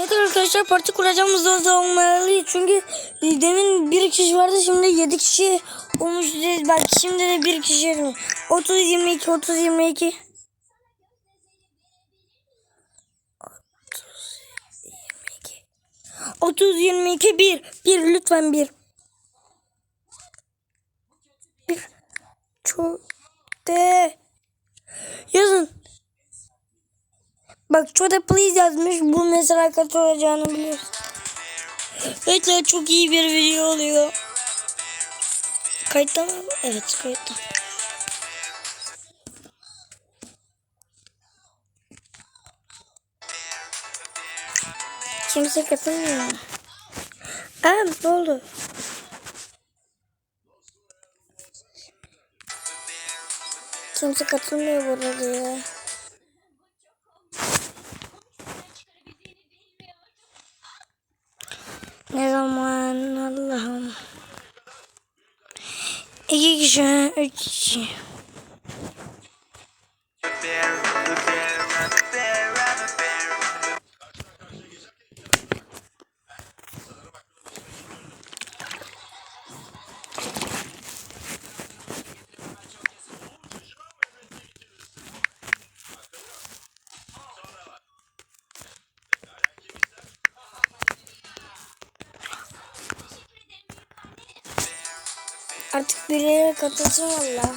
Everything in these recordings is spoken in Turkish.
Evet arkadaşlar parti kuracağımız da olmalıyız. Çünkü demin bir kişi vardı şimdi 7 kişi olmuş. Belki şimdi de bir kişi. 30 22 30 22. 30 22 1 1 lütfen 1 1 çok de yazın Bak çoda please yazmış. Bu mesela kaç olacağını biliyorsun. Evet çok iyi bir video oluyor. Kayıtta mı? Evet kayıtta. Kimse katılmıyor. Aa ne oldu? Kimse katılmıyor burada ya. Ne zaman Allah'ım. İki kişi. Artık birileri katılsın valla.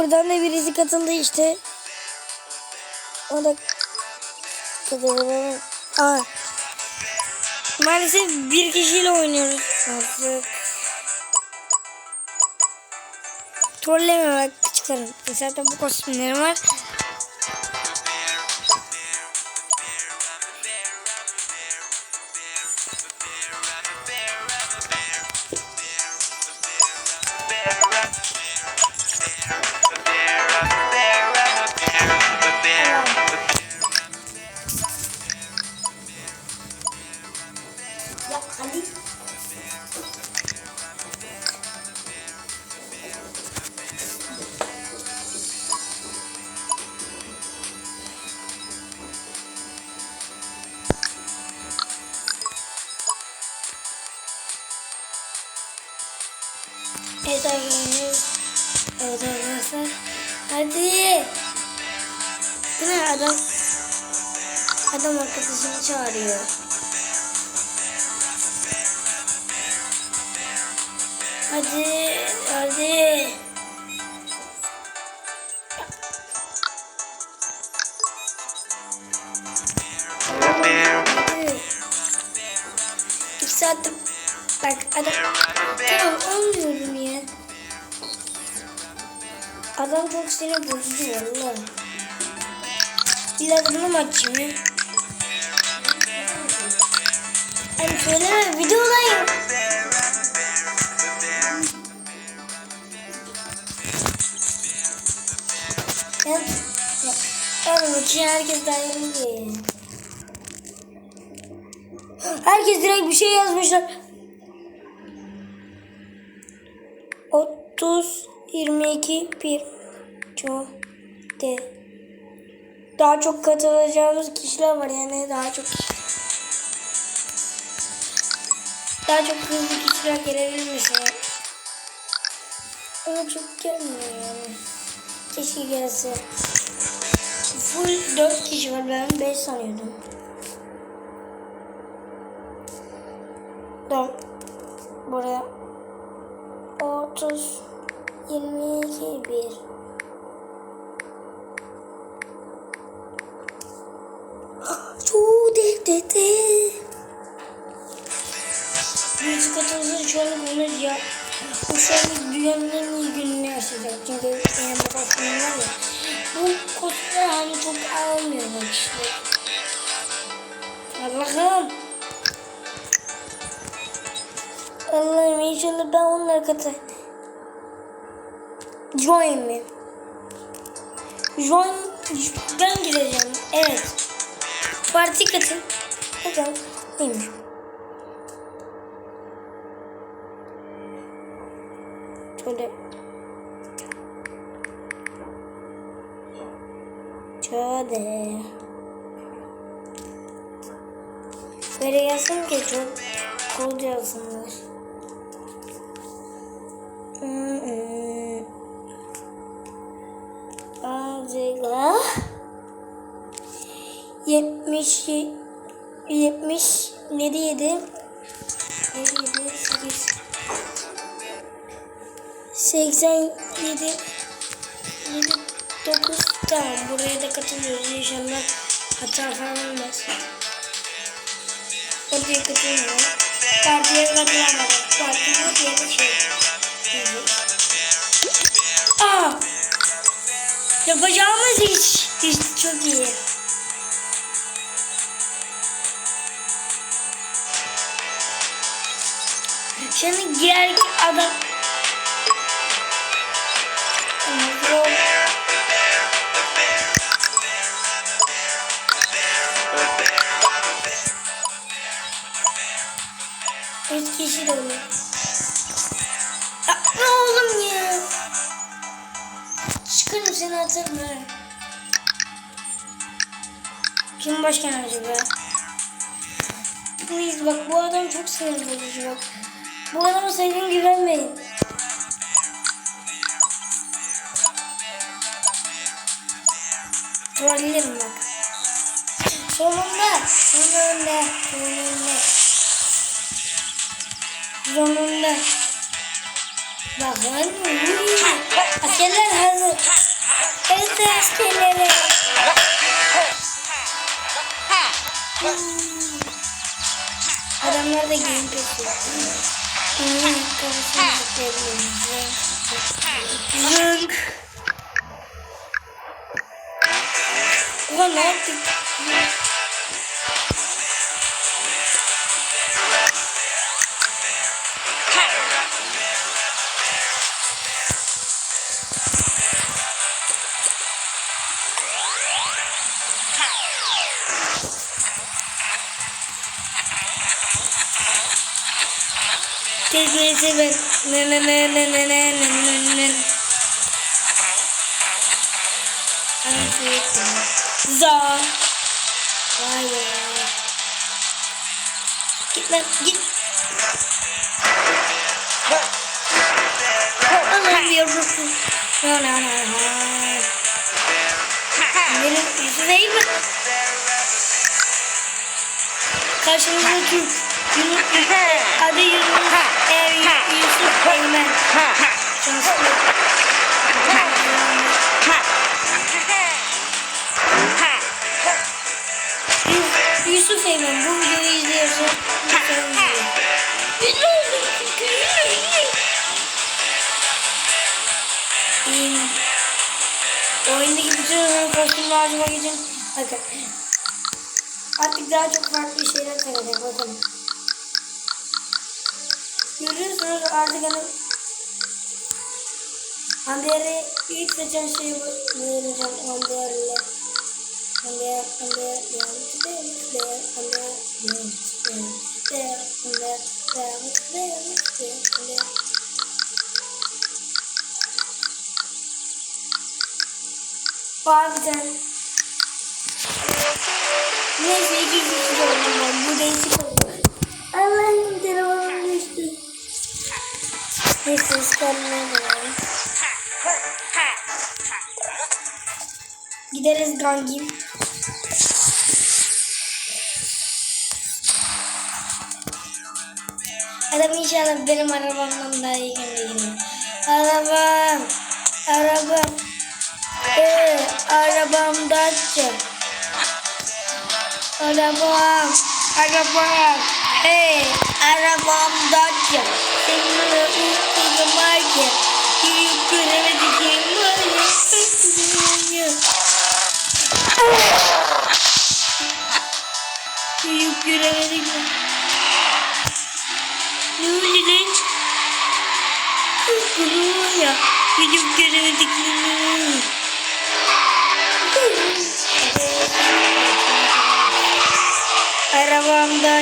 Buradan da birisi katıldı işte. O da. Aa. Maalesef bir kişiyle oynuyoruz. Artık. Trolleme bak çıkarım. Zaten bu kostümlerim var. Adam arkadaşını çağırıyor. Hadi, hadi. İki saattir bak adam tamam olmuyorum ya. Adam çok seni bozuyor valla. İlla bunu açayım? Söyleme videodayım. Oğlum için herkes dayanıyor. Herkes direkt bir şey yazmışlar. 30 22 1 çok de. Daha çok katılacağımız kişiler var yani daha çok Daha çok hızlı kişiler gelebilir mesela. Ama çok gelmiyor yani. Keşke gelse. Full 4 kişi var. Ben 5 sanıyordum. Tamam. Buraya 30 22 1 Çok dedi. Bunu ya. An dünyanın en iyi gününü yaşayacak. Çünkü yani bu kostümler ya. Bu kostümler hani çok almıyor bak işte. Allah'ım. Allah'ım inşallah ben onlara katı. Join mi? Join, ben gireceğim. Evet. Parti katıl. Bakalım neymiş? Şimdi şöyle. Böyle yazsın ki çok cool yazsınlar. Hmm. Azıcık 70 70 7 7 7 8 87 7 9 tamam buraya da katılıyoruz inşallah hata falan olmaz. Oraya katılmıyor. Partiye katılamadım. Partiye diye de şey. Aa! Yapacağımız iş. İş çok iyi. Şimdi diğer adam De olur. Yapma oğlum ya. Çıkarım seni atarım ha. Kim başkan acaba? Please bak bu adam çok sinir bozucu bak. Bu adama sakın güvenmeyin. Trollerim bak. Sonunda, sonunda, sonunda. Sonunda. Bakın. Askerler hazır. Evet askerleri. Adamlar da giyim peşiyor. Hmm, kafasını. Zınk. Ulan ne yaptık? Teknesi ben. Ne ne ne ne ne ne ne ne ne. Za. Vay be. Git lan git. Yavrusun. No no no no. Benim yüzündeyim mi? Karşımızda Türk. Yunus, adı Yunus. Ev Yusuf Eymen. Şanslı. Yus- Yusuf Eymen bu videoyu izliyorsa. Oyundaki bütün kostümü harcamak için bakın. Artık daha çok farklı şeyler takacak bakın. Görüyorsunuz artık hani Ander'i ilk seçen şeyi bu- vereceğim Ander'le. Ander, Ander, Ander, Ander, devam, devam, Ander. Var bir tane. Neyse iki kişi oldum ben. Bu değişik oldu. Allah'ım düştü. Neyse istemedi. Gideriz gangim. Adam inşallah benim arabamdan daha iyi geliyor. Arabam, arabam, ee, arabam Dacia. Arabam, arabam, hey arabam Dacia. Seninle unuttum varken. Yiyip göremedik var ya. Yiyip göremedik mi? Ne oldu lan? Bunu var ya. Yiyip göremedik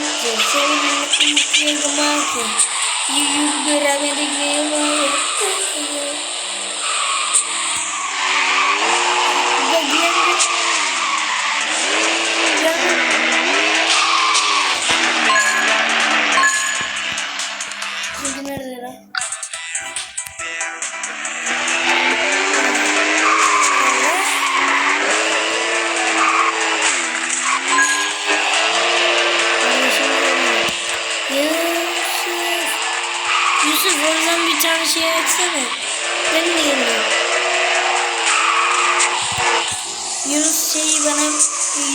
mi? Arabamda senin mutluluğum vardı. Yiyip göremedik oradan bir şey açsana. Ben de geliyorum. Yunus şeyi bana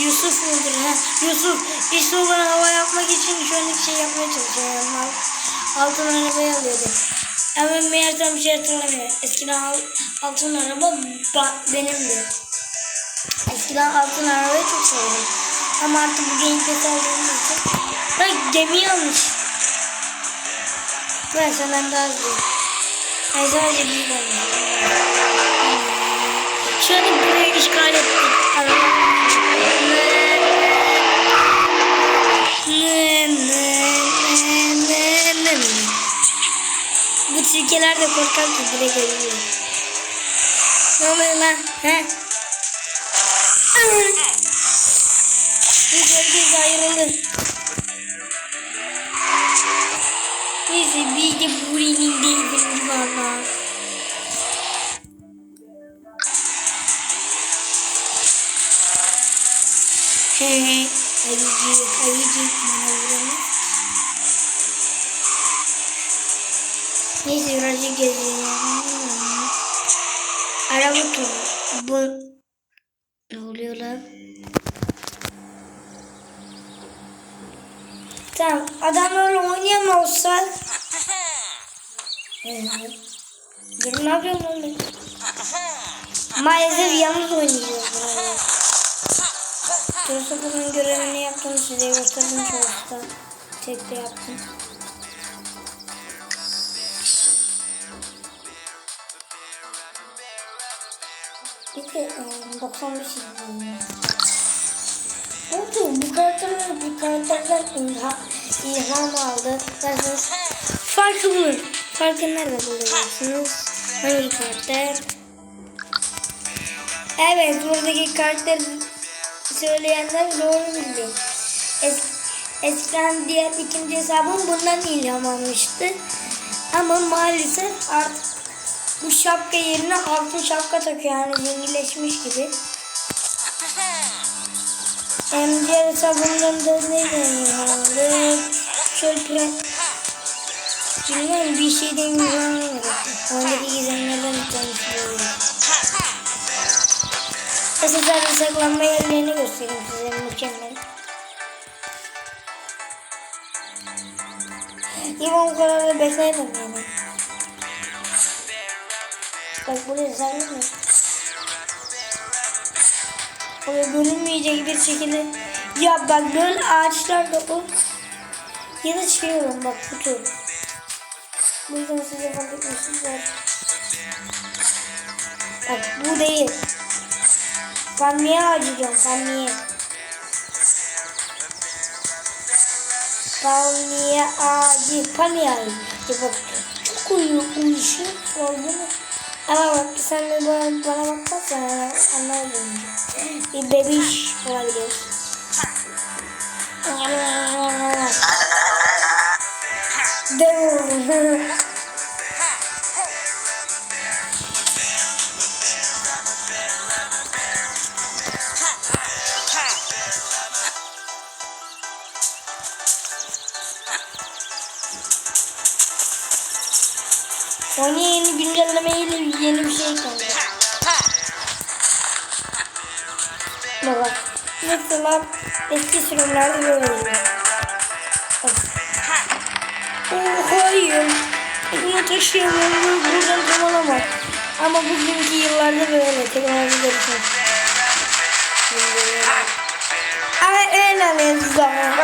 Yusuf mudur ha? Yusuf işte o bana hava yapmak için şu anlık şey yapmaya çalışıyor. Yani al- altın arabayı alıyordu. Ama meğersem bir şey hatırlamıyor. Eskiden al, altın araba ba- benimdi. Eskiden altın arabayı çok seviyordum. Ama artık bu genç aldığım için. Bak gemi almış. Ben senden daha hızlıyım. Ben sadece büyük olmuş. Şu an burayı işgal ettik. Bu tilkiler de korkak ki direkt ölüyor. Ne oluyor lan? He? Biz herkes ayrıldı. Neyse biz de buranın değiliz valla. He he. Ayıcık, ayıcık bana vuramaz. Neyse birazcık gezelim. Araba turu. Bu... Ne oluyor lan? Tamam. Oynayamazsak. Evet. Dur ne lan ben? Maalesef yalnız oynayacağız. Yusuf'un görevini yaptım size gösterdim çalışta. Tek de yaptım. E, 95 izledim. Burada bu karakterler bu karakterler ilham, ilham aldı. Farkı bulun. Farkı nerede bulacaksınız? Hangi karakter? Evet buradaki karakter söyleyenler doğru bildi. Es eskiden diğer ikinci hesabım bundan ilham almıştı. Ama maalesef artık bu şapka yerine altın şapka takıyor yani zenginleşmiş gibi. Hem diğer hesabımdan da ne deniyordu? Şöyle Bilmiyorum bir şey demiyorum. Ondaki gizemlerden bir tanesi böyle. Esaslarda saklanma yerlerini göstereyim size mükemmel. İmam o kadar da bekleyelim yani. Bak buraya saklanma. Buraya bölünmeyecek bir şekilde. Ya bak böyle ağaçlarda o. Ya da çıkıyorum bak kutu. Bu yüzden size fark etmişsiniz. Bak bu değil. Palmiye diyorum palmiye. Palmiye ağacı, palmiye ağacı. Bak çok uyuyor, uyuşuyor. Gördün Ama bak sen de bana, bana bakarsan anlarım. Bir bebiş olabilir. Dön. Oyuna yeni güncellemeyle yeni bir şey kaldı. Baba. Mesela eski sürümlerde böyle oluyor. Hayır. Bunu taşıyamıyorum. Buradan tırmanamam. Ama bugünkü yıllarda böyle teknoloji gelişmiş. Ama en önemli zaman.